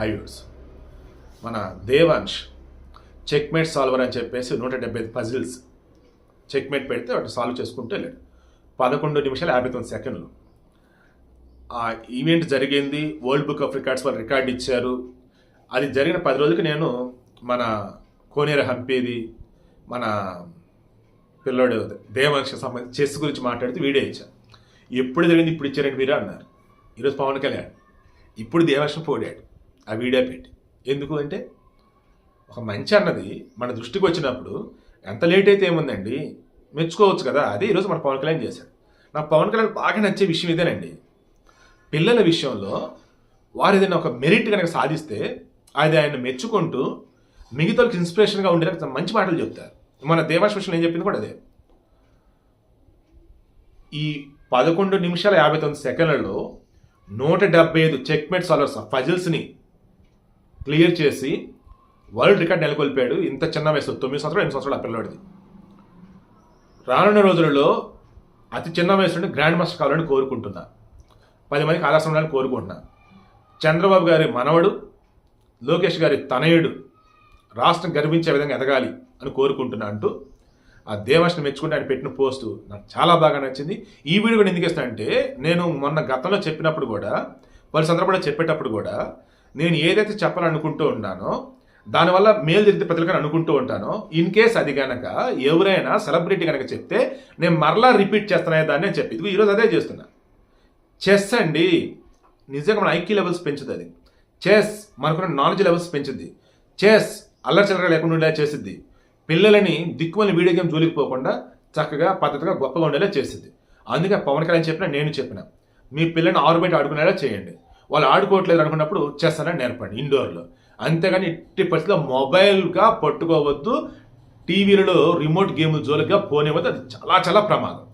హైవ్యూస్ మన Devansh checkmate solver అని చెప్పేసి నూట డెబ్బై ఐదు పజిల్స్ చెక్మేట్ పెడితే వాటి సాల్వ్ చేసుకుంటే లేదు. పదకొండు నిమిషాలు యాభై తొమ్మిది సెకండ్లు. ఆ ఈవెంట్ జరిగింది వరల్డ్ బుక్ ఆఫ్ రికార్డ్స్ వాళ్ళు రికార్డ్ ఇచ్చారు. అది జరిగిన పది రోజులకి నేను మన కోనేరు హంపేది మన పిల్లోడు దేవాంశ సంబంధించి చెస్ గురించి మాట్లాడితే వీడియో ఇచ్చాను ఎప్పుడు జరిగింది ఇప్పుడు ఇచ్చారండి మీరు అన్నారు. ఈరోజు పవన్ కళ్యాణ్. ఇప్పుడు దేవాంశం పోడాడు. ఆ వీడియో పెట్టి. ఎందుకు అంటే ఒక మంచి అన్నది మన దృష్టికి వచ్చినప్పుడు ఎంత లేట్ అయితే ఏముందండి? మెచ్చుకోవచ్చు కదా? అదే ఈరోజు మన పవన్ కళ్యాణ్ చేశాడు. నా పవన్ కళ్యాణ్ బాగా నచ్చే విషయం ఇదేనండి. పిల్లల విషయంలో వారు ఏదైనా ఒక మెరిట్ కనుక సాధిస్తే అది ఆయన మెచ్చుకుంటూ మిగతాకి ఇన్స్పిరేషన్గా ఉండేలా మంచి మాటలు చెప్తారు. మన దేవాష్ విషయంలో ఏం చెప్పింది కూడా అదే. ఈ పదకొండు నిమిషాల యాభై తొమ్మిది సెకండ్లలో నూట డెబ్బై ఐదు చెక్మేట్ సాలర్స్ ఫజిల్స్ని క్లియర్ చేసి వరల్డ్ రికార్డ్ నెలకొల్పాడు. ఇంత చిన్న వయసు తొమ్మిది సంవత్సరాలు ఎనిమిది సంవత్సరాలు ఆ పిల్లవాడిది రానున్న రోజులలో అతి చిన్న వయసు నుండి గ్రాండ్ మాస్టర్ కావాలని కోరుకుంటున్నా. పది మందికి ఆదర్శం ఉండాలని కోరుకుంటున్నా. చంద్రబాబు గారి మనవడు లోకేష్ గారి తనయుడు రాష్ట్రం గర్వించే విధంగా ఎదగాలి అని కోరుకుంటున్నా అంటూ ఆ దేవాష్ని మెచ్చుకుంటే ఆయన పెట్టిన పోస్టు నాకు చాలా బాగా నచ్చింది. ఈ వీడియో కూడా ఎందుకు ఇస్తానంటే నేను మొన్న గతంలో చెప్పినప్పుడు కూడా పలు సందర్భంలో చెప్పేటప్పుడు కూడా నేను ఏదైతే చెప్పాలనుకుంటూ ఉన్నానో దానివల్ల మేలు జరిగితే ప్రజలకు అనుకుంటూ ఉంటానో ఇన్ కేస్ అది కనుక ఎవరైనా సెలబ్రిటీ కనుక చెప్తే నేను మరలా రిపీట్ చేస్తానే దాన్ని అని చెప్పి ఇదిగో ఈరోజు అదే చేస్తున్నా. చెస్ అండి నిజంగా మన ఐక్యూ లెవెల్స్ పెంచుతుంది అది. చెస్ మనకున్న నాలెడ్జ్ లెవెల్స్ పెంచుద్ది. చెస్ అల్లరి చిల్లర లేకుండా ఉండేలా చేసిద్ది. పిల్లలని దిక్కుమని వీడియో గేమ్ జోలికి పోకుండా చక్కగా పద్ధతిగా గొప్పగా ఉండేలా చేసిద్ది. అందుకే పవన్ కళ్యాణ్ చెప్పిన నేను చెప్పిన మీ పిల్లని ఆరు బయట ఆడుకునేలా చేయండి. వాళ్ళు ఆడుకోవట్లేదు అనుకున్నప్పుడు చెస్ అనేది నేర్పండి ఇండోర్లో. అంతేగాని ఇట్టి పరిస్థితిలో మొబైల్గా పట్టుకోవద్దు టీవీలలో రిమోట్ గేమ్ జోలిగా పోనివ్వద్దు. అది చాలా చాలా ప్రమాదం.